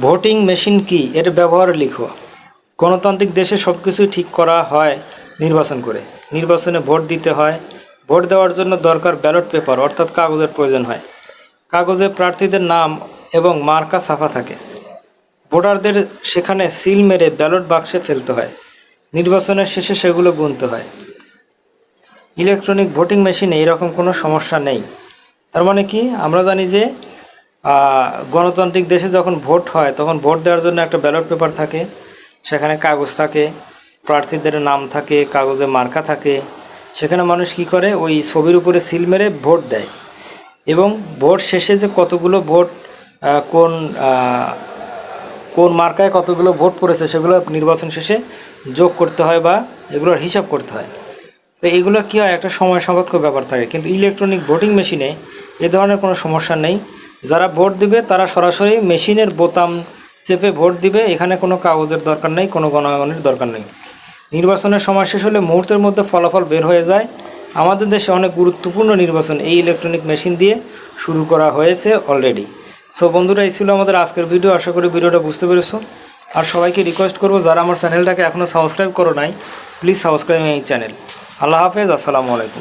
Voting machine কি? এর ব্যবহার লিখো। গণতান্ত্রিক দেশে সব কিছুই ঠিক করা হয় নির্বাচন করে। নির্বাচনে ভোট দিতে হয়। ভোট দেওয়ার জন্য দরকার ব্যালট পেপার, অর্থাৎ কাগজের প্রয়োজন হয়। কাগজে প্রার্থীদের নাম এবং মার্কা ছাপা থাকে। ভোটারদের সেখানে সিল মেরে ব্যালট বাক্সে ফেলতে হয়। নির্বাচনের শেষে সেগুলো গুনতে হয়। ইলেকট্রনিক ভোটিং মেশিনে এরকম কোনো সমস্যা নেই। তার মানে কি? আমরা জানি যে গণতান্ত্রিক দেশে যখন ভোট হয়, তখন ভোট দেওয়ার জন্য একটা ব্যালট পেপার থাকে। সেখানে কাগজ থাকে, প্রার্থীদের নাম থাকে, কাগজে মার্কা থাকে। সেখানে মানুষ কি করে? ওই ছবির উপরে সিল মেরে ভোট দেয়। এবং ভোট শেষে যে কতগুলো ভোট কোন কোন মার্কায় কতগুলো ভোট পড়েছে, সেগুলো নির্বাচন শেষে যোগ করতে হয় বা এগুলোর হিসাব করতে হয়। তো এগুলো কী হয়? একটা সময় সাপেক্ষ ব্যাপার থাকে। কিন্তু ইলেকট্রনিক ভোটিং মেশিনে এ ধরনের কোনো সমস্যা নেই। যারা ভোট দিবে, তারা সরাসরি মেশিনের বোতাম চেপে ভোট দিবে। এখানে কোনো কাগজের দরকার নেই, কোনো গণাগণের দরকার নেই। নির্বাচনের সময় শেষ হলে মুহূর্তের মধ্যে ফলাফল বের হয়ে যায়। আমাদের দেশে অনেক গুরুত্বপূর্ণ নির্বাচন, এই ইলেকট্রনিক মেশিন দিয়ে শুরু করা হয়েছে অলরেডি সো বন্ধুরা, এই ছিল আমাদের আজকের ভিডিও আশা করি ভিডিওটা বুঝতে পেরেছ। আর সবাইকে রিকোয়েস্ট করব, যারা আমার চ্যানেলটাকে এখনও সাবস্ক্রাইব করো নাই প্লিজ সাবস্ক্রাইব এই চ্যানেল আল্লাহ হাফেজ, আসসালামু আলাইকুম।